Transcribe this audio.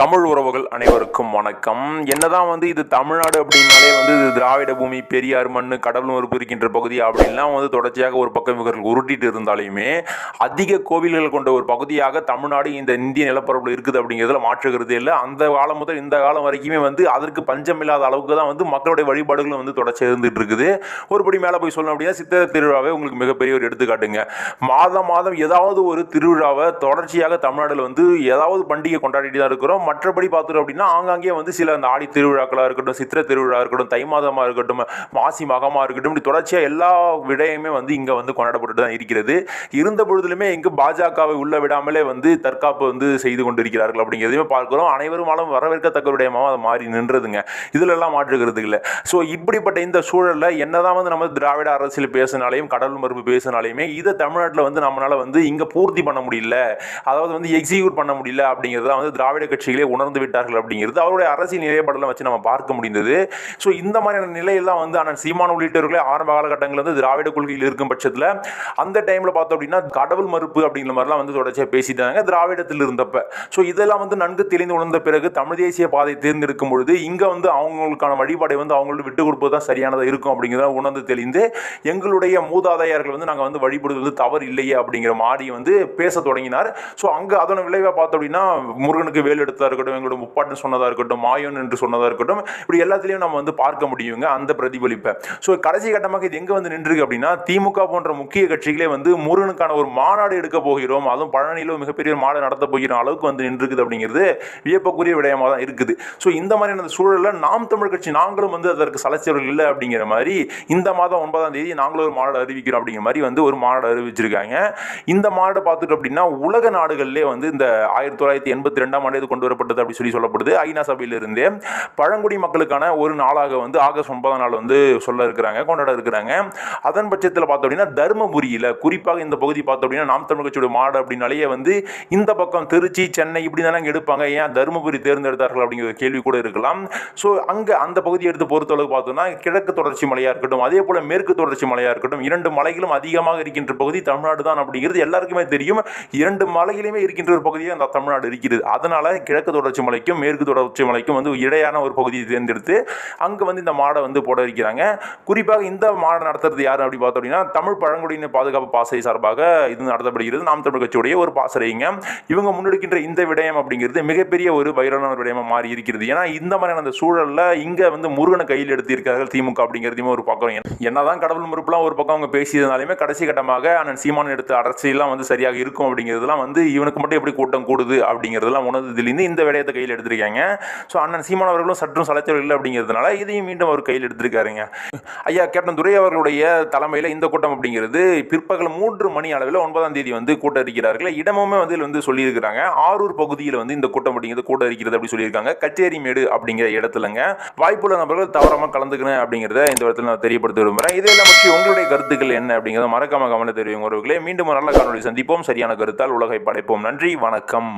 தமிழ் உறவுகள் அனைவருக்கும் வணக்கம். என்னதான் வந்து இது தமிழ்நாடு அப்படின்னாலே வந்து இது திராவிட பூமி பெரியார் மண் கடல் மறுப்பு இருக்கின்ற பகுதி அப்படின்லாம் வந்து தொடர்ச்சியாக ஒரு பக்கம் இவர்கள் உருட்டிட்டு இருந்தாலுமே அதிக கோவில்கள் கொண்ட ஒரு பகுதியாக தமிழ்நாடு இந்த இந்திய நிலப்பரப்பில் இருக்குது அப்படிங்கிறதுல மாற்றுகிறது இல்லை. அந்த காலம் முதல் இந்த காலம் வரைக்குமே வந்து அதற்கு பஞ்சம் இல்லாத அளவுக்கு தான் வந்து மக்களுடைய வழிபாடுகளும் வந்து தொடர்ச்சி இருந்துட்டு இருக்குது. ஒருபடி மேலே போய் சொல்லணும் அப்படின்னா சித்திரை திருவிழாவே உங்களுக்கு மிகப்பெரிய ஒரு எடுத்துக்காட்டுங்க. மாதம் மாதம் ஏதாவது ஒரு திருவிழாவை தொடர்ச்சியாக தமிழ்நாட்டில் வந்து ஏதாவது பண்டிகை கொண்டாடிட்டு தான் இருக்கிறோம். மற்றபடி பார்த்துட்டோம் அப்படின்னா ஆங்காங்கே வந்து சில அந்த ஆடி திருவிழாக்களாக இருக்கட்டும் சித்திரை திருவிழா இருக்கட்டும் தை மாதமாக இருக்கட்டும் மாசி மகமாக இருக்கட்டும் இப்படி தொடர்ச்சியாக எல்லா விடயமே வந்து இங்கே வந்து கொண்டாடப்பட்டு தான் இருக்கிறது. இருந்த பொழுதிலுமே இங்கு பாஜகவை உள்ள விடாமலே வந்து தற்காப்பு வந்து செய்து கொண்டிருக்கிறார்கள் அப்படிங்கிறதையுமே பார்க்குறோம். அனைவருமாலும் வரவேற்கத்தக்க விடயமாக மாறி நின்றதுங்க. இதிலெல்லாம் மாற்றுகிறது இல்லை. ஸோ இப்படிப்பட்ட இந்த சூழலில் என்னதான் வந்து நம்ம திராவிட அரசியல் பேசினாலையும் கடல் மறுப்பு பேசினாலையுமே இதை தமிழ்நாட்டில் வந்து நம்மளால் வந்து இங்கே பூர்த்தி பண்ண முடியல. அதாவது வந்து எக்ஸிக்யூட் பண்ண முடியல அப்படிங்கிறத வந்து திராவிட கட்சிகள் உணர்ந்து விட்டார்கள் அப்படிங்கிறது அவருடைய அரசியல் நிலைப்பாடெல்லாம் வச்சு நம்ம பார்க்க முடிந்தது. ஸோ இந்த மாதிரியான நிலையெல்லாம் வந்து ஆனால் சீமான் உள்ளிட்டவர்களே ஆரம்ப காலகட்டங்களில் வந்து திராவிட கொள்கையில் இருக்கும் பட்சத்தில் அந்த டைமில் பார்த்தோம் அப்படின்னா கடவுள் மறுப்பு அப்படிங்கிற மாதிரிலாம் வந்து தொடர்ச்சியாக பேசிட்டாங்க திராவிடத்தில் இருந்தப்ப. ஸோ இதெல்லாம் வந்து நன்கு தெளிந்து உணர்ந்த பிறகு தமிழ் தேசிய பாதை தேர்ந்தெடுக்கும் பொழுது இங்கே வந்து அவங்களுக்கான வழிபாடை வந்து அவங்களோட விட்டு கொடுப்பது தான் சரியானதாக இருக்கும் அப்படிங்கிறத உணர்ந்து தெளிந்து எங்களுடைய மூதாதையர்கள் வந்து நாங்கள் வந்து வழிபடுவது வந்து தவறு இல்லையே அப்படிங்கிற மாதிரி வந்து பேச தொடங்கினார். ஸோ அங்கே அதன் விளைவாக பார்த்தோம் அப்படின்னா முருகனுக்கு வேல் எடுத்ததாக இருக்கட்டும் எங்களோட முப்பாட்டுன்னு சொன்னதாக இருக்கட்டும் மாயோன் என்று சொன்னதாக இருக்கட்டும் இப்படி எல்லாத்துலேயும் நம்ம வந்து பார்க்க முடியுங்க அந்த பிரதிபலிப்பை. ஸோ கடைசி கட்டமாக இது எங்கே வந்து நின்றுருக்கு அப்படின்னா திமுக போன்ற முக்கிய கட்சிகளே வந்து முருகனுக்கான ஒரு மாநாடு எடுக்க போகிறோம். அதுவும் பழனியிலும் மிகப்பெரிய ஒரு மாநாடு நடத்த போகிற அளவுக்கு வந்து நின்றுருக்குது அப்படிங்கிறது வியப்பக்குரிய விடயமாக தான் இருக்குது. ஸோ இந்த மாதிரியான சூழலில் நாம் தமிழ் கட்சி நாங்களும் வந்து அதற்கு சலச்சவர்கள் இல்லை அப்படிங்கிற மாதிரி இந்த மாதம் ஒன்பதாம் தேதி நாங்களும் ஒரு மாநாடு அறிவிக்கிறோம் அப்படிங்கிற மாதிரி வந்து ஒரு மாநாடு அறிவிச்சிருக்காங்க. இந்த மாநாடு பார்த்துட்டு அப்படின்னா உலக நாடுகளிலே வந்து இந்த ஆயிரத்தி தொள்ளாயிரத்தி எண்பத்தி ரெண்டாம் ஆண்டு கொண்டு வரப்பட்டது அப்படி சொல்லி சொல்லப்படுது. ஐநா சபையிலிருந்தே பழங்குடி மக்களுக்கான ஒரு நாளாக வந்து ஆகஸ்ட் ஒன்பதாம் நாள் வந்து சொல்ல இருக்கிறாங்க கொண்டாட இருக்கிறாங்க. அதன் பட்சத்தில் பார்த்தோம் அப்படின்னா தருமபுரியில் குறிப்பாக இந்த பகுதி பார்த்தோம் அப்படின்னா நாம் தமிழ் கட்சியோட மாடு அப்படின்னாலேயே வந்து இந்த பக்கம் திருச்சி சென்னை இப்படி தானே அங்கே எடுப்பாங்க. ஏன் தருமபுரி தேர்ந்தெடுத்தார்கள் அப்படிங்கிற கேள்வி கூட இருக்கலாம். ஸோ அங்கே அந்த பகுதியை எடுத்து பொறுத்தளவு பார்த்தோம்னா கிழக்கு தொடர்ச்சி மலையாக இருக்கட்டும் அதே போல் மேற்கு தொடர்ச்சி மலையாக இருக்கட்டும் இரண்டு மலைகளும் அதிகமாக இருக்கின்ற பகுதி தமிழ்நாடு தான் அப்படிங்கிறது எல்லாருக்குமே தெரியும். இரண்டு மலையிலுமே இருக்கின்ற ஒரு பகுதியாக அந்த தமிழ்நாடு இருக்கிறது. அதனால கிழக்கு தொடர்ச்சி மலைக்கும் மேற்கு தொடர்ச்சி மலைக்கும் வந்து இடையான ஒரு பகுதியை தேர்ந்தெடுத்து அங்கே வந்து இந்த மாடை வந்து போட வைக்கிறாங்க. குறிப்பாக இந்த மாடை நடத்துறது யார் அப்படி பார்த்தோம் அப்படின்னா தமிழ் பழங்குடியின பாதுகாப்பு பாசறை சார்பாக இது நடத்தப்படுகிறது. நாம் தமிழ் கட்சியுடைய ஒரு பாசறைங்க. இவங்க முன்னெடுக்கின்ற இந்த விடயம் அப்படிங்கிறது மிகப்பெரிய ஒரு வைரலான ஒரு விடயமா மாறி இருக்கிறது. ஏன்னா இந்த மாதிரியான அந்த சூழல்ல இங்க வந்து முருகனை கையில் எடுத்திருக்கார்கள் திமுக அப்படிங்கிறதையுமே ஒரு பக்கம். என்னதான் கடவுள் மறுப்புலாம் ஒரு பக்கம் அவங்க பேசியதுனாலுமே கடைசி கட்டமாக அண்ணன் சீமான் எடுத்த அரசியல்லாம் வந்து சரியாக இருக்கும் அப்படிங்கிறதுலாம் வந்து இவனுக்கு மட்டும் எப்படி கூட்டம் கூடுது அப்படிங்கிறதெல்லாம் உணர்ந்ததுலேருந்து இந்த விடயத்தை கையில் எடுத்திருக்காங்க. ஸோ அண்ணன் சீமான் அவர்களும் சற்றும் சலைச்சல் இல்லை அப்படிங்கிறதுனால இதையும் மீண்டும் அவர் கையில் எடுத்திருக்காருங்க. ஐயா கேப்டன் துரை அவர்களுடைய தலைமையில் இந்த கூட்டம் அப்படிங்கிறது பிற்பகல் மூன்று மணி அளவில் ஒன்பதாம் தேதி வந்து கூட்டம் இருக்கிறார்கள் இடமுமே வந்து இதில் வந்து சொல்லியிருக்கிறாங்க. ஆரூர் பகுதியில் வந்து இந்த கூட்டம் அப்படிங்கிறது கூட்டம் இருக்கிறது அப்படி சொல்லியிருக்காங்க. கச்சேரி மேடு அப்படிங்கிற இடத்துலங்க. வாய்ப்புள்ள நபர்கள் தவறாமல் கலந்துக்கணும் அப்படிங்கிறத இந்த இடத்துல நான் தெரியப்படுத்த விரும்புகிறேன் இதெல்லாம் பற்றி உங்களுடைய கருத்துக்கள் என்ன அப்படிங்கிறத மறக்காம கவனம் தெரிவிங்க உறவுகளே. மீண்டும் ஒரு நல்ல காணொலி சந்திப்போம். சரியான கருத்தால் உலகை படைப்போம். நன்றி. வணக்கம்.